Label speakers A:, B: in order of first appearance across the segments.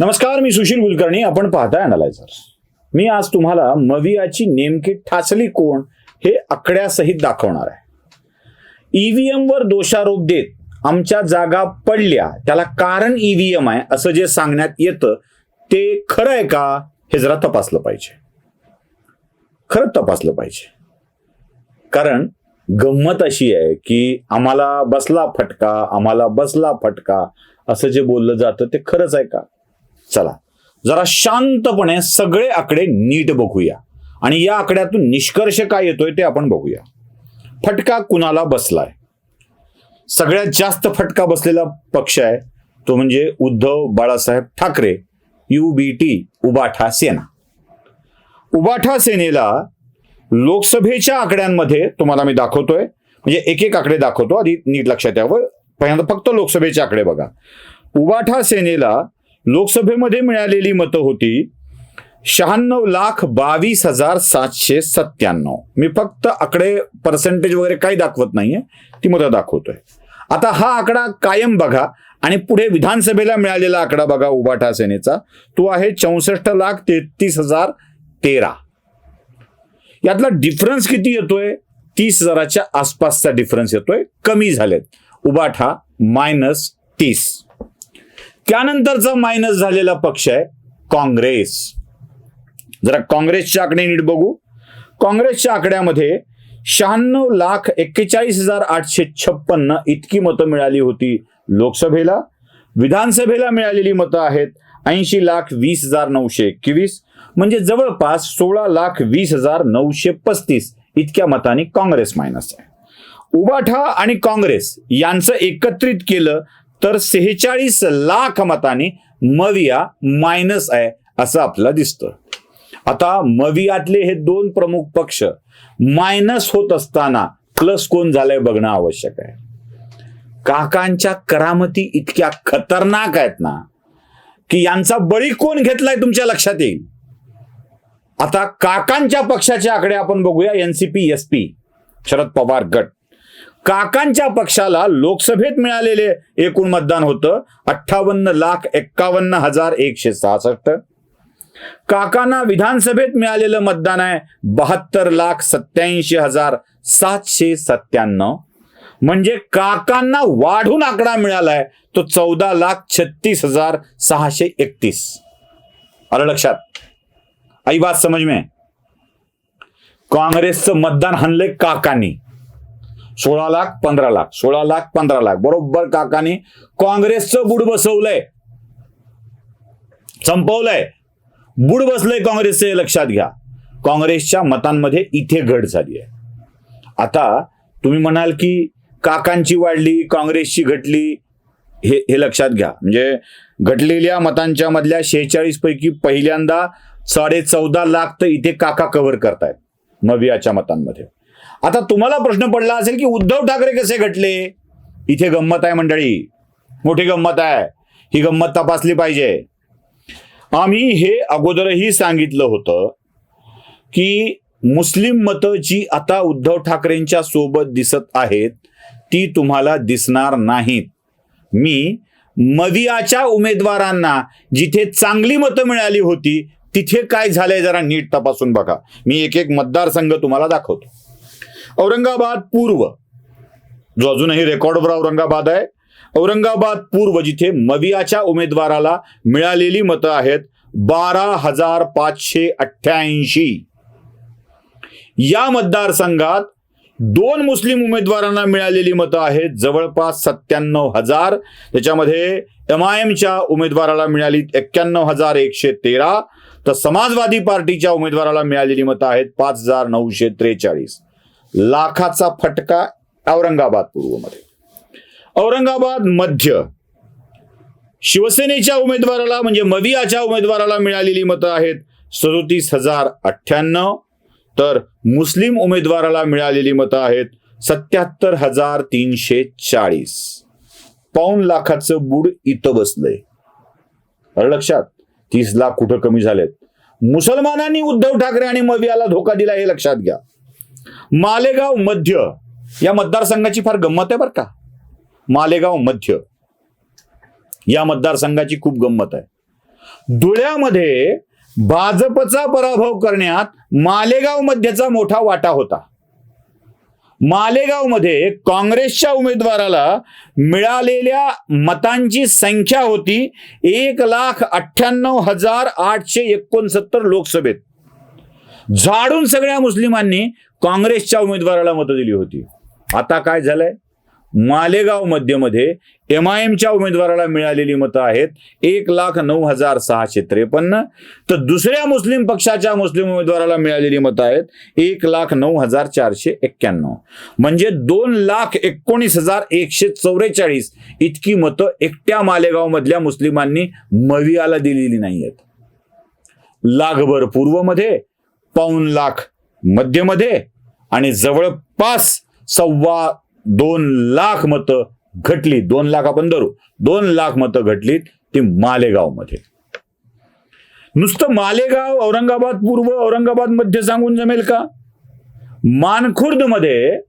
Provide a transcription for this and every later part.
A: नमस्कार मी सुशील कुलकर्णी. आपण पाहताय अनालायझर मी आज तुम्हाला मवियाची नेमकी ठाचली कोण हे आकड्यासहित दाखवणार आहे. ईव्हीएम वर दोषारोप देत आमच्या जागा पडल्या. त्याला कारण ईव्हीएम आहे असं जे सांगण्यात येतं ते खरं आहे का हे जरा तपासलं पाहिजे. खरं तपासलं पाहिजे. कारण गंमत अशी आहे की आम्हाला बसला फटका आम्हाला बसला फटका असं जे बोललं जातं ते खरंच आहे का? चला. जरा शांतपणे सगळे आकडे नीट बघूया. आणि या आकड्यातून निष्कर्ष काय येतोय ते आपण बघूया. फटका कुणाला बसलाय? सगळ्यात जास्त फटका बसलेला पक्ष आहे. तो म्हणजे Uddhav Balasaheb Thackeray U B T Ubatha Sena. Ubatha सेनेला लोकसभेच्या आकड्यांमध्ये तुम्हाला मी दाखवतोय. म्हणजे एक एक आकडे दाखवतो. आधी नीट लक्षात यावं पहिल्यांदा फक्त लोकसभेचे आकडे बघा. उबाठा सेनेला लोकसभेमध्ये मिळालेली मतं होती शहाण्णव लाख बावीस हजार सातशे सत्त्याण्णव. मी फक्त आकडे पर्सेंटेज वगैरे काही दाखवत नाहीये ती मतं दाखवतोय. आता हा आकडा कायम बघा आणि पुढे विधानसभेला मिळालेला आकडा बघा उबाठा सेनेचा तो आहे चौसष्ट लाख तेहतीस हजार तेरा. यातला डिफरन्स किती येतोय? तीस हजाराच्या आसपासचा डिफरन्स येतोय. कमी झालेत. उबाठा मायनस तीस. त्यानंतरचा मायनस झालेला पक्ष आहे काँग्रेस. जरा काँग्रेसच्या आकडे नीट बघू. काँग्रेसच्या आकड्यामध्ये शहाण्णव लाख एक्केचाळीस हजार आठशे छप्पन्न इतकी मतं मिळाली होती लोकसभेला. विधानसभेला मिळालेली मतं आहेत ऐंशी लाख वीस हजार नऊशे एकवीस. म्हणजे जवळपास सोळा लाख वीस हजार नऊशे पस्तीस इतक्या मतांनी काँग्रेस मायनस आहे. उबाठा आणि काँग्रेस यांचं एकत्रित केलं तर सेहेचाळीस लाख मताने मविया मायनस आहे असं आपल्याला दिसतं आता मवियातले हे दोन प्रमुख पक्ष मायनस होत असताना प्लस कोण झालंय बघणं आवश्यक आहे. काकांच्या करामती इतक्या खतरनाक आहेत ना की यांचा बळी कोण घेतलाय तुमच्या लक्षात येईल? आता काकांच्या पक्षाचे आकडे आपण बघूया एनसीपी एसपी शरद पवार गट. काकांच्या पक्षाला लोकसभेत मिळालेले एकूण मतदान होतं अठ्ठावन्न लाख एक्कावन्न हजार एकशे सहासष्ट. काकांना विधानसभेत मिळालेलं मतदान आहे बहात्तर लाख सत्याऐंशी हजार सातशे सत्त्याण्णव. म्हणजे काकांना वाढून आकडा मिळालाय तो चौदा लाख छत्तीस हजार सहाशे एकतीस. आलं लक्षात? आई बात समज में. काँग्रेसचं मतदान हाणलंय काकांनी. सोळा लाख पंधरा लाख सोळा लाख पंधरा लाख. बरोबर काकांनी काँग्रेसचं बुड बसवलंय. संपवलंय. बुड बसलंय काँग्रेसचं हे लक्षात घ्या. काँग्रेसच्या मतांमध्ये इथे घट झाली आहे. आता तुम्ही म्हणाल की काकांची वाढली काँग्रेसची घटली हे हे लक्षात घ्या. म्हणजे घटलेल्या मतांच्या मधल्या शेहेचाळीस पैकी पहिल्यांदा साडे चौदा लाख तर इथे काका कव्हर करतायत. मवियाच्या मतांमध्ये. आता तुम्हाला प्रश्न पडला असेल की उद्धव ठाकरे कसे घटले? इथे गंमत आहे मंडळी. मोठी गंमत आहे. ही गंमत तपासली पाहिजे. आम्ही हे अगोदरही सांगितलं होतं की मुस्लिम मतं जी आता उद्धव ठाकरेंच्या सोबत दिसत आहेत ती तुम्हाला दिसणार नाहीत. मी मदियाच्या उमेदवारांना जिथे चांगली मतं मिळाली होती तिथे काय झालंय जरा नीट तपासून बघा. मी एक एक मतदारसंघ तुम्हाला दाखवतो. औरंगाबाद पूर्व. जो अजूनही रेकॉर्डवर औरंगाबाद आहे. औरंगाबाद पूर्व जिथे मवियाच्या उमेदवाराला मिळालेली मतं आहेत बारा हजार पाचशे अठ्ठ्याऐंशी. या मतदारसंघात दोन मुस्लिम उमेदवारांना मिळालेली मतं आहेत. जवळपास सत्त्याण्णव हजार. त्याच्यामध्ये एम आय एमच्या उमेदवाराला मिळाली एक्क्याण्णव हजार एकशे तेरा. तर समाजवादी पार्टीच्या उमेदवाराला मिळालेली मतं आहेत पाच हजार नऊशे त्रेचाळीस. लाखाचा फटका औरंगाबाद पूर्वमध्ये. औरंगाबाद मध्य. शिवसेनेच्या उमेदवाराला म्हणजे मवियाच्या उमेदवाराला मिळालेली मतं आहेत सदोतीस हजार अठ्ठ्याण्णव. तर मुस्लिम उमेदवाराला मिळालेली मतं आहेत सत्याहत्तर हजार तीनशे चाळीस. पाऊन लाखाचं बुड इथं बसलंय. लक्षात तीस लाख कुठं कमी झालेत? मुसलमानांनी उद्धव ठाकरे आणि मवियाला धोका दिला हे लक्षात घ्या. मालेगाव मध्य या मतदारसंघाची फार गंमत आहे बरं का. मालेगाव मध्य या मतदारसंघाची खूप गंमत आहे. धुळ्यामध्ये भाजपचा पराभव करण्यात मालेगाव मध्येचा मोठा वाटा होता. मालेगावमध्ये काँग्रेसच्या उमेदवाराला मिळालेल्या मतांची संख्या होती एक लाख अठ्ठ्याण्णव हजार आठशे एकोणसत्तर लोकसभेत. झाडून सगळ्या मुस्लिमांनी काँग्रेसच्या उमेदवाराला मतं दिली होती. आता काय झालंय? मालेगाव मध्यमध्ये एम आय एमच्या उमेदवाराला मिळालेली मतं आहेत एक लाख नऊ हजार सहाशे त्रेपन्न. तर दुसऱ्या मुस्लिम पक्षाच्या मुस्लिम उमेदवाराला मिळालेली मतं आहेत एक लाख नऊ हजार चारशे एक्क्याण्णव. म्हणजे दोन लाख एकोणीस हजार एकशे चौवेचाळीस इतकी मतं एकट्या मालेगाव मधल्या मुस्लिमांनी मवियाला दिलेली नाही आहेत लाखभर पूर्वमध्ये पाऊन लाख मध्यमध्ये आणि जवळपास सव्वा दोन लाख मतं घटली. दोन लाख आपण धरू. दोन लाख मतं घटलीत ती मालेगावमध्ये. नुसतं मालेगाव औरंगाबाद पूर्व औरंगाबाद मध्य सांगून जमेल का? मानखुर्दमध्ये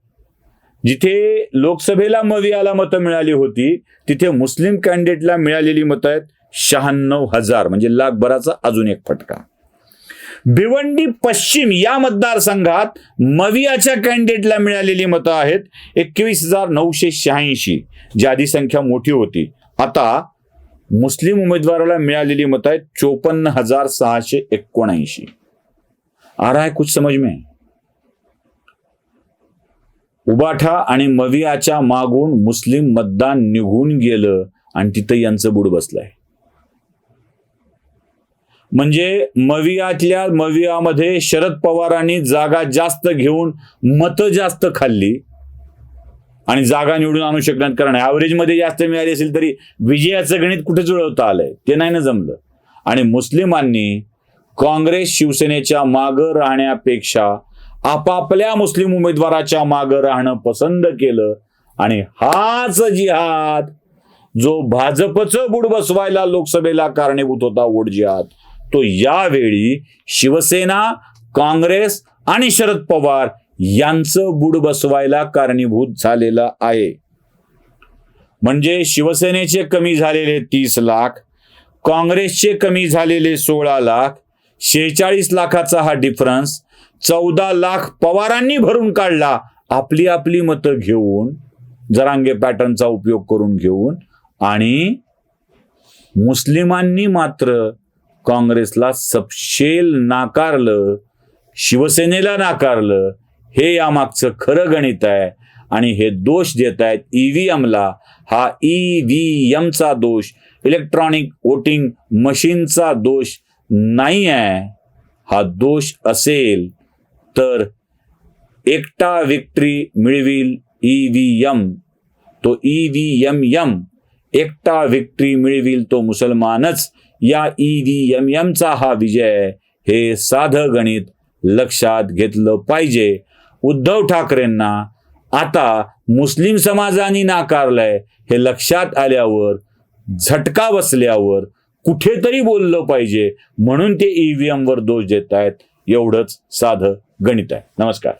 A: जिथे लोकसभेला मवियाला मतं मिळाली होती तिथे मुस्लिम कॅन्डिडेटला मिळालेली मतं आहेत शहाण्णव हजार म्हणजे लाखभराचा अजून एक फटका. भिवंडी पश्चिम या मतदारसंघात मवियाच्या कॅन्डिडेटला मिळालेली मतं आहेत एकवीस हजार नऊशे शहाऐंशी ज्यादी संख्या मोठी होती. आता मुस्लिम उमेदवाराला मिळालेली मतं आहेत चोपन्न हजार सहाशे एकोणऐंशी. आ रहा है कुछ समझ में? उबाठा आणि मवियाच्या मागून मुस्लिम मतदान निघून गेलं आणि तिथं यांचं बुड बसलंय. म्हणजे मवियातल्या मवियामध्ये शरद पवारांनी जागा जास्त घेऊन मतं जास्त खाल्ली. आणि जागा निवडून आणू शकणार कारण ॲव्हरेजमध्ये जास्त मिळाली असेल तरी विजयाचं गणित कुठे जुळवता आलंय? ते नाही ना जमलं. आणि मुस्लिमांनी काँग्रेस शिवसेनेच्या मागं राहण्यापेक्षा आपापल्या मुस्लिम उमेदवाराच्या मागं राहणं पसंत केलं. आणि हाच जिहाद जो भाजपचं बुड बसवायला लोकसभेला कारणीभूत होता वोट जिहाद तो यावेळी शिवसेना काँग्रेस आणि शरद पवार यांचं बुड बसवायला कारणीभूत झालेला आहे. म्हणजे शिवसेनेचे कमी झालेले तीस लाख काँग्रेसचे कमी झालेले सोळा लाख शेहेचाळीस लाखाचा हा डिफरन्स चौदा लाख पवारांनी भरून काढला आपली आपली मतं घेऊन जरांगे पॅटर्नचा उपयोग करून घेऊन आणि मुस्लिमांनी मात्र काँग्रेसला सपशेल नाकारलं शिवसेनेला नाकारलं हे यामागचं खरं गणित आहे. आणि हे दोष देत आहेत ईव्हीएमला. हा ईव्हीएमचा दोष इलेक्ट्रॉनिक वोटिंग मशीनचा दोष नाही आहे. हा दोष असेल तर एकटा विक्ट्री मिळविल ईव्हीएम. तो ईव्हीएम एम एकटा विक्ट्री मिळविल तो मुसलमानच. या ईव्हीएमएमचा हा विजय हे साधं गणित लक्षात घेतलं पाहिजे. उद्धव ठाकरेंना आता मुस्लिम समाजाने नाकारलंय हे लक्षात आल्यावर झटका बसल्यावर कुठेतरी बोललं पाहिजे. म्हणून ते ईव्हीएम वर दोष देत आहेत एवढंच साधं गणित आहे. नमस्कार.